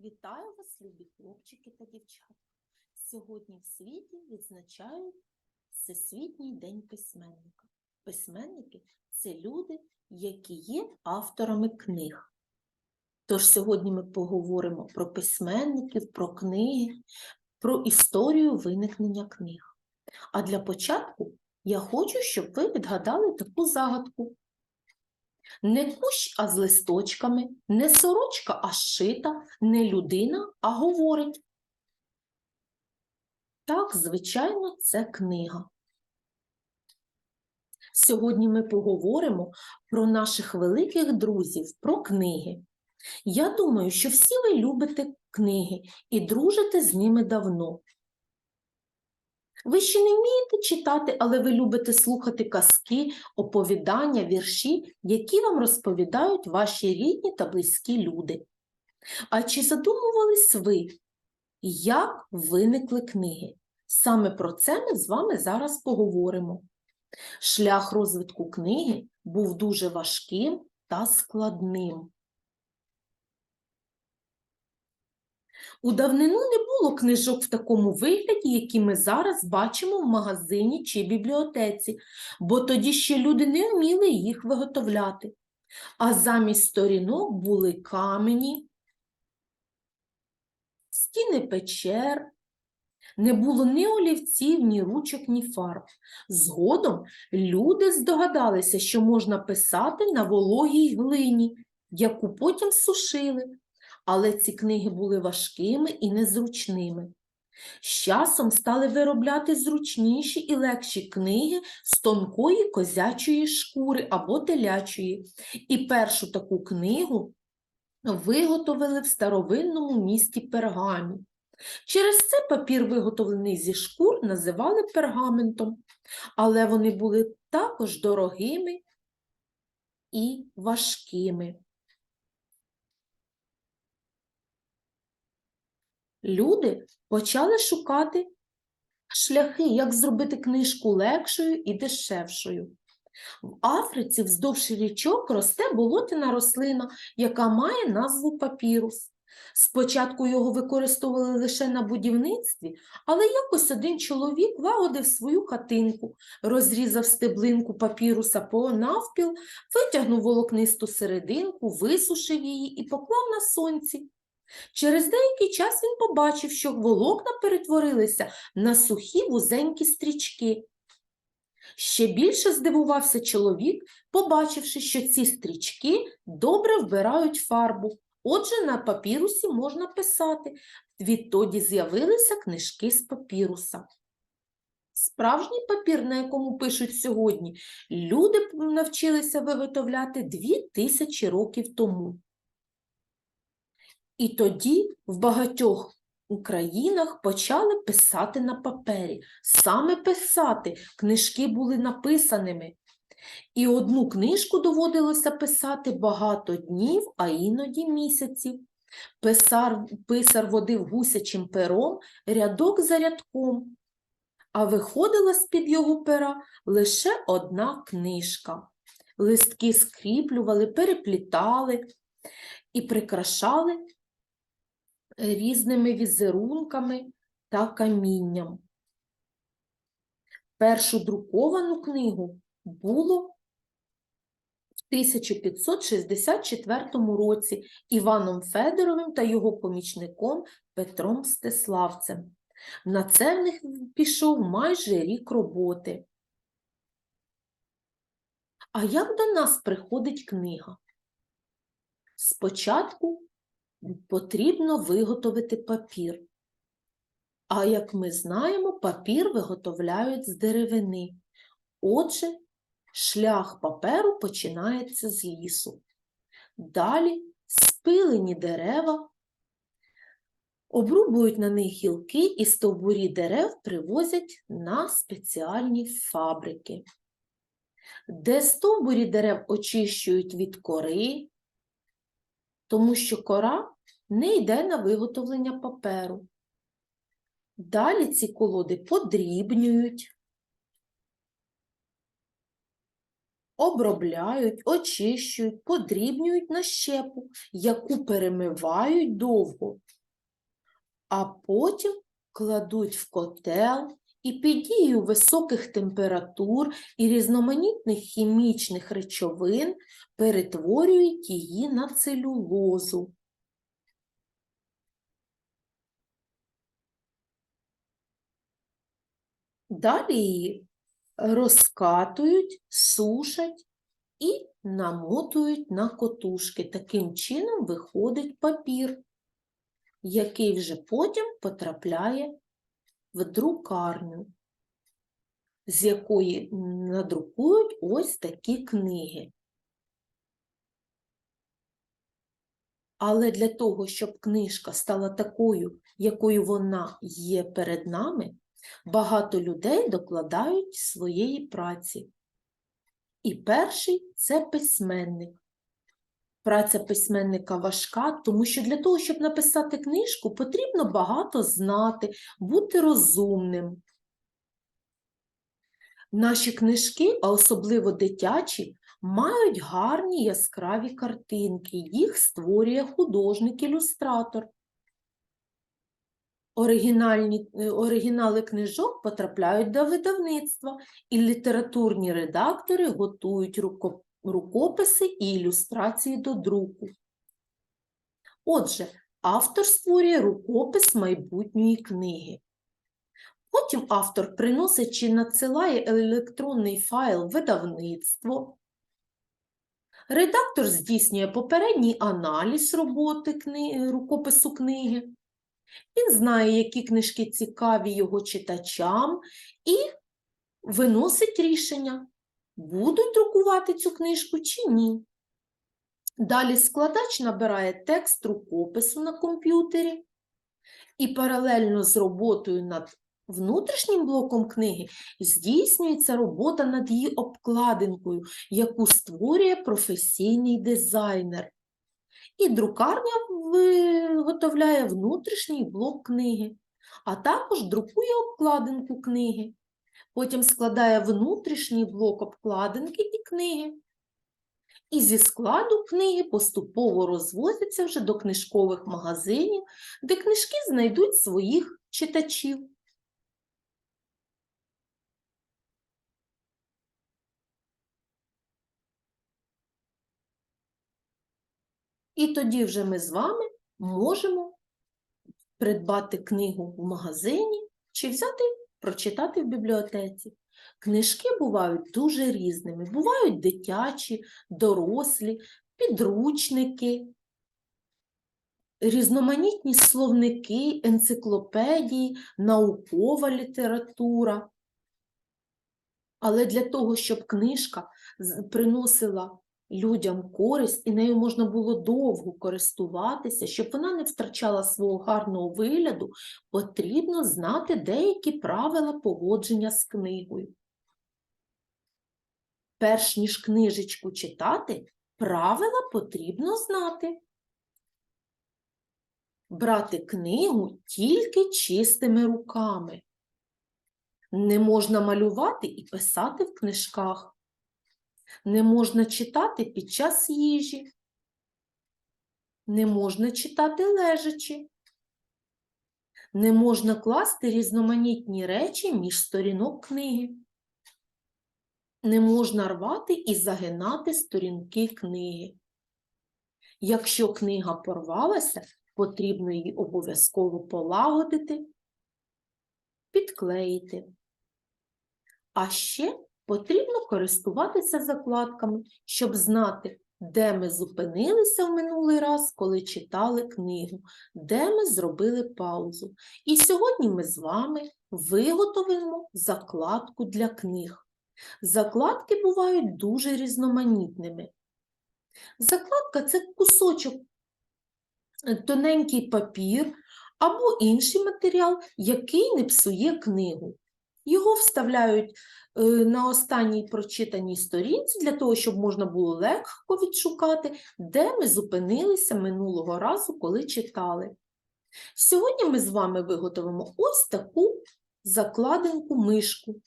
Вітаю вас, любі хлопчики та дівчата. Сьогодні в світі відзначають Всесвітній день письменника. Письменники це люди, які є авторами книг. Тож сьогодні ми поговоримо про письменників, про книги, про історію виникнення книг. А для початку я хочу, щоб ви відгадали таку загадку. Не кущ, а з листочками, не сорочка, а шита, не людина, а говорить. Так, звичайно, це книга. Сьогодні ми поговоримо про наших великих друзів, про книги. Я думаю, що всі ви любите книги і дружите з ними давно. Ви ще не вмієте читати, але ви любите слухати казки, оповідання, вірші, які вам розповідають ваші рідні та близькі люди. А чи задумувались ви, як виникли книги? Саме про це ми з вами зараз поговоримо. Шлях розвитку книги був дуже важким та складним. У давнину не було книжок в такому вигляді, які ми зараз бачимо в магазині чи бібліотеці, бо тоді ще люди не вміли їх виготовляти. А замість сторінок були камені, стіни печер, не було ні олівців, ні ручок, ні фарб. Згодом люди здогадалися, що можна писати на вологій глині, яку потім сушили але ці книги були важкими і незручними. З часом стали виробляти зручніші і легші книги з тонкої козячої шкури або телячої, і першу таку книгу виготовили в старовинному місті Пергамі. Через це папір, виготовлений зі шкур, називали пергаментом, але вони були також дорогими і важкими. Люди почали шукати шляхи, як зробити книжку легшою і дешевшою. В Африці вздовж річок росте болотяна рослина, яка має назву папірус. Спочатку його використовували лише на будівництві, але якось один чоловік лагодив свою хатинку, розрізав стеблинку папіруса по навпіл, витягнув волокнисту серединку, висушив її і поклав на сонці. Через деякий час він побачив, що волокна перетворилися на сухі вузенькі стрічки. Ще більше здивувався чоловік, побачивши, що ці стрічки добре вбирають фарбу. Отже, на папірусі можна писати. Відтоді з'явилися книжки з папіруса. Справжній папір, на якому пишуть сьогодні, люди навчилися виготовляти дві тисячі років тому. І тоді в багатьох Українах почали писати на папері. Саме писати книжки були написаними. І одну книжку доводилося писати багато днів, а іноді місяців. Писар, писар водив гусячим пером рядок за рядком, а виходила з-під його пера лише одна книжка. Листки скріплювали, переплітали і прикрашали різними візерунками та камінням. Першу друковану книгу було в 1564 році Іваном Федоровим та його помічником Петром Стеславцем. На це в них пішов майже рік роботи. А як до нас приходить книга? Спочатку потрібно виготовити папір. А як ми знаємо, папір виготовляють з деревини. Отже, шлях паперу починається з лісу. Далі спилені дерева, обрубують на них гілки і стовбурі дерев привозять на спеціальні фабрики, де стовбурі дерев очищують від кори, тому що кора не йде на виготовлення паперу. Далі ці колоди подрібнюють, обробляють, очищують, подрібнюють на щепу, яку перемивають довго, а потім кладуть в котел і під дією високих температур і різноманітних хімічних речовин перетворюють її на целюлозу. Далі її розкатують, сушать і намотують на котушки. Таким чином виходить папір, який вже потім потрапляє в друкарню, з якої надрукують ось такі книги. Але для того, щоб книжка стала такою, якою вона є перед нами, багато людей докладають своєї праці. І перший це письменник. Праця письменника важка, тому що для того, щоб написати книжку, потрібно багато знати, бути розумним. Наші книжки, а особливо дитячі, мають гарні яскраві картинки. Їх створює художник-ілюстратор. Оригінальні, е, оригінали книжок потрапляють до видавництва, і літературні редактори готують руко- рукописи і ілюстрації до друку. Отже, автор створює рукопис майбутньої книги. Потім автор приносить чи надсилає електронний файл видавництво. Редактор здійснює попередній аналіз роботи кни... рукопису книги. Він знає, які книжки цікаві його читачам, і виносить рішення, будуть друкувати цю книжку чи ні. Далі складач набирає текст рукопису на комп'ютері і паралельно з роботою над внутрішнім блоком книги здійснюється робота над її обкладинкою, яку створює професійний дизайнер. І друкарня виготовляє внутрішній блок книги, а також друкує обкладинку книги. Потім складає внутрішній блок обкладинки і книги. І зі складу книги поступово розвозяться вже до книжкових магазинів, де книжки знайдуть своїх читачів. І тоді вже ми з вами можемо придбати книгу в магазині чи взяти, прочитати в бібліотеці. Книжки бувають дуже різними. Бувають дитячі, дорослі, підручники, різноманітні словники, енциклопедії, наукова література. Але для того, щоб книжка приносила людям користь і нею можна було довго користуватися, щоб вона не втрачала свого гарного вигляду, потрібно знати деякі правила поводження з книгою. Перш ніж книжечку читати, правила потрібно знати. Брати книгу тільки чистими руками. Не можна малювати і писати в книжках. Не можна читати під час їжі. Не можна читати лежачи. Не можна класти різноманітні речі між сторінок книги. Не можна рвати і загинати сторінки книги. Якщо книга порвалася, потрібно її обов'язково полагодити, підклеїти. А ще потрібно користуватися закладками, щоб знати, де ми зупинилися в минулий раз, коли читали книгу, де ми зробили паузу. І сьогодні ми з вами виготовимо закладку для книг. Закладки бувають дуже різноманітними. Закладка це кусочок, е, тоненький папір або інший матеріал, який не псує книгу. Його вставляють е, на останній прочитаній сторінці для того, щоб можна було легко відшукати, де ми зупинилися минулого разу, коли читали. Сьогодні ми з вами виготовимо ось таку закладинку мишку.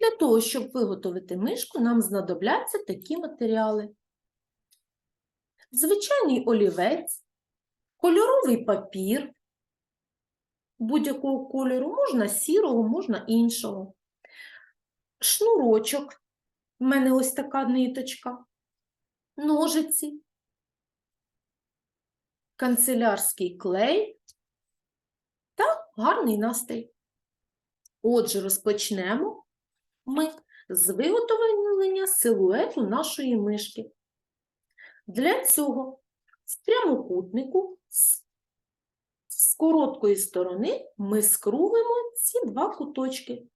Для того, щоб виготовити мишку, нам знадобляться такі матеріали. Звичайний олівець, кольоровий папір будь-якого кольору, можна сірого, можна іншого. Шнурочок, в мене ось така ниточка, ножиці, канцелярський клей та гарний настрій. Отже, розпочнемо ми з виготовлення силуету нашої мишки. Для цього в прямокутнику з короткої сторони ми скруглимо ці два куточки.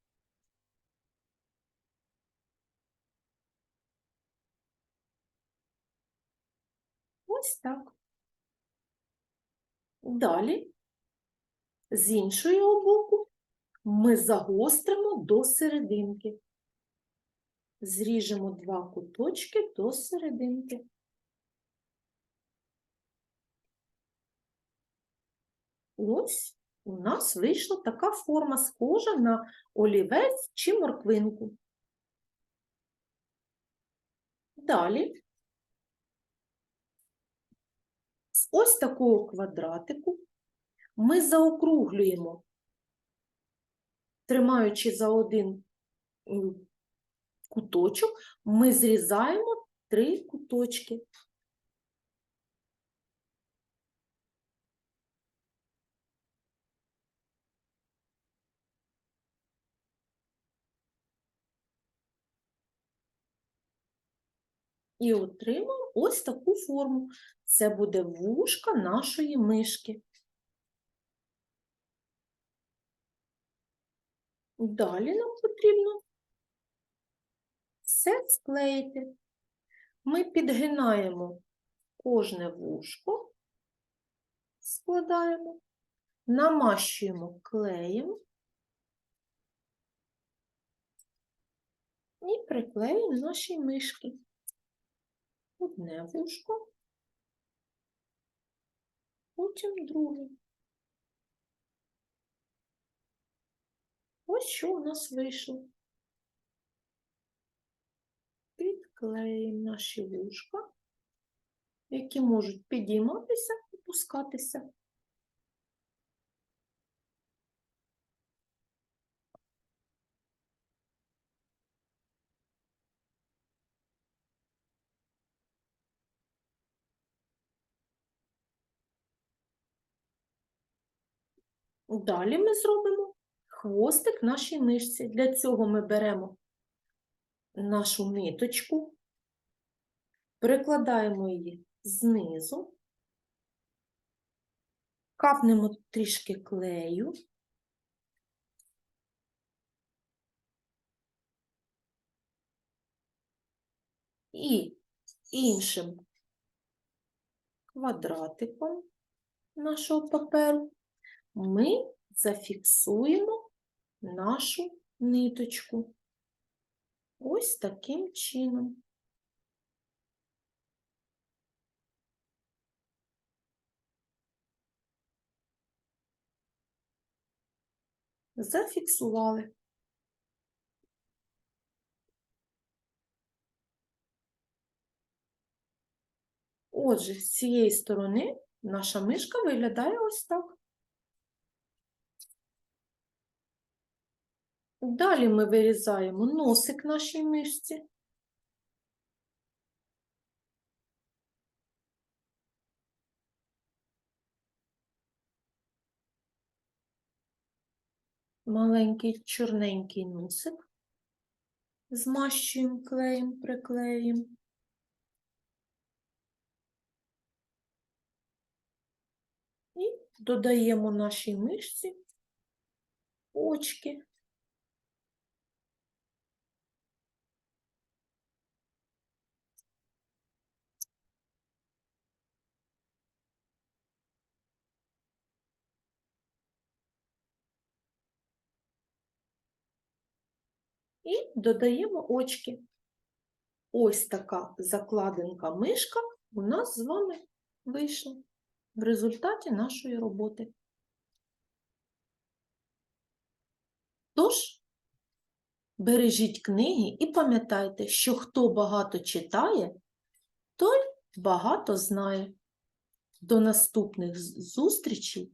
Ось так. Далі, з іншого боку, ми загостримо до серединки. Зріжемо два куточки до серединки. Ось у нас вийшла така форма, схожа на олівець чи морквинку. Далі з ось такого квадратику ми заокруглюємо, тримаючи за один куточок, ми зрізаємо три куточки. І отримаємо ось таку форму. Це буде вушка нашої мишки. Далі нам потрібно все склеїти. Ми підгинаємо кожне вушко, складаємо, намащуємо клеєм і приклеїмо наші мишки. Одне вушко, потім друге. Ось що у нас вийшло. Підклеїмо наші вушка, які можуть підійматися і опускатися. Далі ми зробимо хвостик нашій мишці. Для цього ми беремо нашу ниточку, прикладаємо її знизу, капнемо трішки клею. І іншим квадратиком нашого паперу ми зафіксуємо нашу ниточку. Ось таким чином. Зафіксували. Отже, з цієї сторони наша мишка виглядає ось так. Далі ми вирізаємо носик нашій мишці. Маленький чорненький носик. Змащуємо клеєм, приклеїмо. І додаємо нашій мишці очки. І додаємо очки. Ось така закладинка мишка у нас з вами вийшла в результаті нашої роботи. Тож, бережіть книги і пам'ятайте, що хто багато читає, той багато знає. До наступних зустрічей